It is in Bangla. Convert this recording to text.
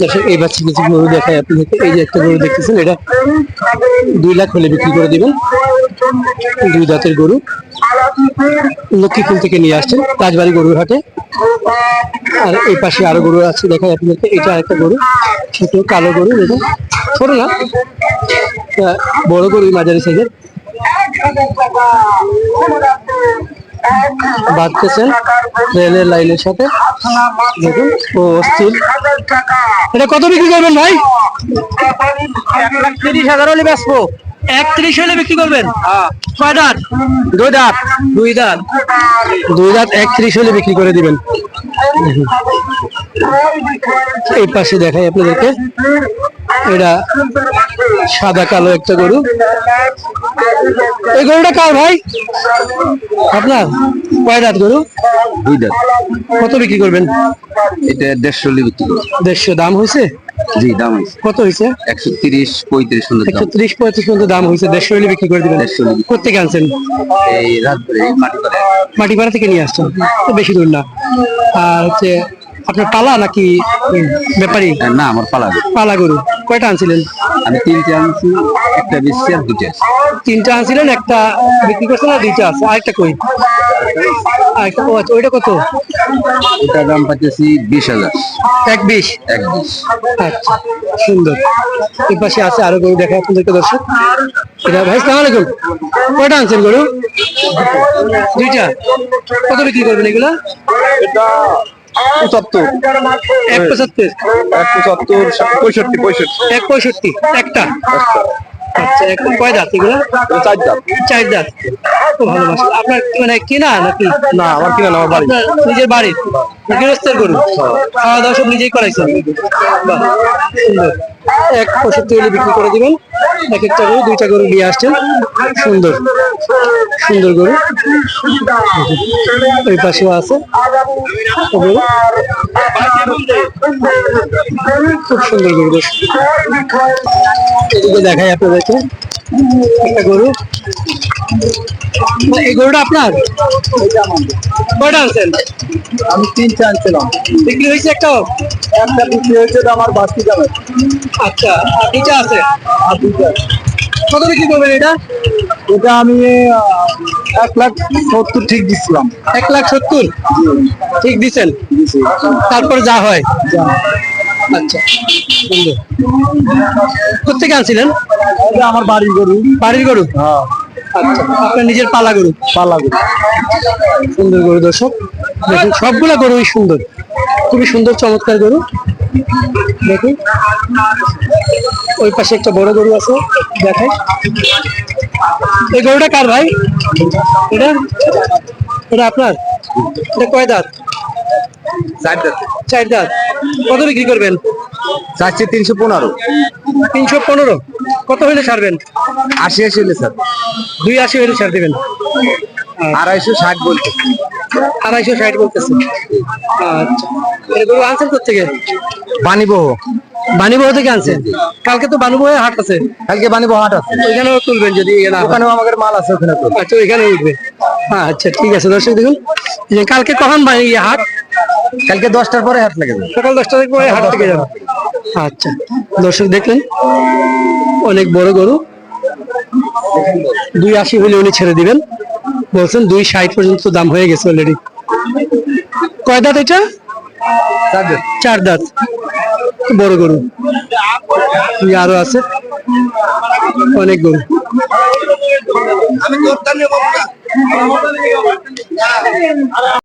দর্শক, এই বাচ্চা কিছু গরু দেখায়? আপনাদেরকে এই যে একটা গরু দেখতেছেন, এটা দুই লাখ হলে বিক্রি করে দিবেন। দুই দাঁতের গরু। লক্ষ্মীকুল থেকে নিয়ে আসছেন, রাজবাড়ি গরুর হাটে আর এই পাশে আরও গরু আছে দেখায় আপনাদেরকে। এটা একটা গরু, ছোট, কালো গরু, এটা ছোট না বড় গরু মাঝারি সাইজের বাঁধতেছেন রেলের লাইনের সাথে। দেখুন ও অস্থির। এটা কত বিক্রি করবেন ভাই? তিরিশ হাজার হলে বেচবো। একত্রিশ হলে বিক্রি করবেন? কয় দাঁত? দুই দাঁত। দুই দাঁত। দুই দাঁত একত্রিশ হলে বিক্রি করে দিবেন। এই পাশে দেখাই আপনাদেরকে। এটা সাদা কালো একটা গরু। এই গরুটা কার ভাই? আপনার? কয় দাঁত গরু? দুই দাঁত। কত বিক্রি করবেন? এটা দেড়শো বিক্রি দেড়শো। দাম হয়েছে? জি দাম হয়েছে। কত হয়েছে? একশো তিরিশ পঁয়ত্রিশ সুন্দর একশো ত্রিশ পঁয়ত্রিশ পর্যন্ত দাম হয়েছে। দেড়শো হলে বিক্রি করে দিবেন। 150 হলে। কোথেকে আনছেন? এই রাত মাটিপাড়া থেকে নিয়ে আসছেন। তো বেশি দূর না। আর হচ্ছে আপনার পালা নাকি ব্যাপারী? না আমার পালা গরু। পালা গরু। কয়টা আনছিলেন? আমি তিনটে আনছি একটা বেশি আর দুটো আছে। তিনটা আনছিলেন একটা বিক্রি করছেন আর দুইটা আছে। আরেকটা কই? আরেকটা ও আচ্ছা ওইটা কত? এটা দাম পাচ্ছি বিশ হাজার। এক বিশ? এক বিশ। আচ্ছা সুন্দর। এই পাশে আছে আরও গরু দেখা আপনাদেরকে দর্শক। এটা ভাই সালাম আলাইকুম। কয়টা আনছেন গরু? দুইটা। কত বিক্রি করবেন এগুলা? এটা পঁচাত্তর। এক পঁচাত্তর। এক পঁচাত্তর পঁয়ষট্টি পঁয়ষট্টি। এক পঁয়ষট্টি একটা। আচ্ছা এখন কয় দাঁত এগুলো? চার দাম চার দাঁত খুব ভালো মাসা আপনার কি মানে কিনা নাকি? না আমার কিনা আমার বাড়ি। নিজের বাড়ির গৃহস্থের গরু? খাওয়া দাওয়া সব নিজেই করাইছেন? বাহ, সুন্দর। এক পঁয়ষট্টি হলে বিক্রি করে দিবেন। এক একটা গরু দুইটা গরু নিয়ে আসছেন। সুন্দর। সুন্দর গরু ওই পাশেও আছে। খুব সুন্দর গরু। এদিকে দেখাই আপনাদেরকে। একটা গরু। এই গরুটা আপনার? কয়টা আনছেন? আমি তিনটে আনছিলাম। বিক্রি হয়েছে একটাও একটা বিক্রি হয়েছে তো আমার বাস্তি যাবে আচ্ছা আর দুইটা আছে? আর দুটো কত বিক্রি করবেন এটা? এটা আমি এক লাখ সত্তর ঠিক দিচ্ছিলাম এক লাখ সত্তর? ঠিক দিছেন? তারপর যা হয়? আচ্ছা কোথেকে আনছিলেন? আমার বাড়ির গরু। বাড়ির গরু? হ্যাঁ। আচ্ছা আপনার নিজের পালা গরু? পালা গরু। সুন্দর গরু দর্শক। দেখুন সবগুলা গরুই সুন্দর। খুবই সুন্দর চমৎকার গরু। দেখুন। ওই পাশে একটা বড় গরু আছে দেখাই। এই গরুটা কার ভাই? এটা? এটা আপনার? এটা কয় দাঁত? চার দাঁত। চার দাঁত। কত বিক্রি করবেন? চারশে তিনশো পনেরো। তিনশো পনেরো। কত হলে ছাড়বেন? আশি আশি হলে স্যার দুই আশি হলে ছাড় দেবেন। আড়াইশো ষাট বলতে। আড়াইশো ষাট বলতেছে। আচ্ছা। গরু আনছেন থেকে বানিবহ থেকে আনছেন কালকে তো হাট আছে। কালকে বানিবহ হাট আছে। ওইখানেও তুলবেন যদি ইয়ে হয়। ওখানেও আমাদের মাল আছে ওখানে আচ্ছা ওইখানে উঠবে। আচ্ছা ঠিক আছে দর্শক দেখুন। কালকে কখন হাট? কালকে দশটার পরে হাট লেগে। সকাল দশটা থেকে পরে হাট থেকে যাবে। আচ্ছা দর্শক দেখলেন? অনেক বড় গরু। দুই আশি হলে উনি ছেড়ে দিবেন। বলছেন দুই ষাট পর্যন্ত দাম হয়ে গেছে অলরেডি কয় দাঁত এটা? চার দাঁত। বড় গরু। আরও আছে? অনেক গরু।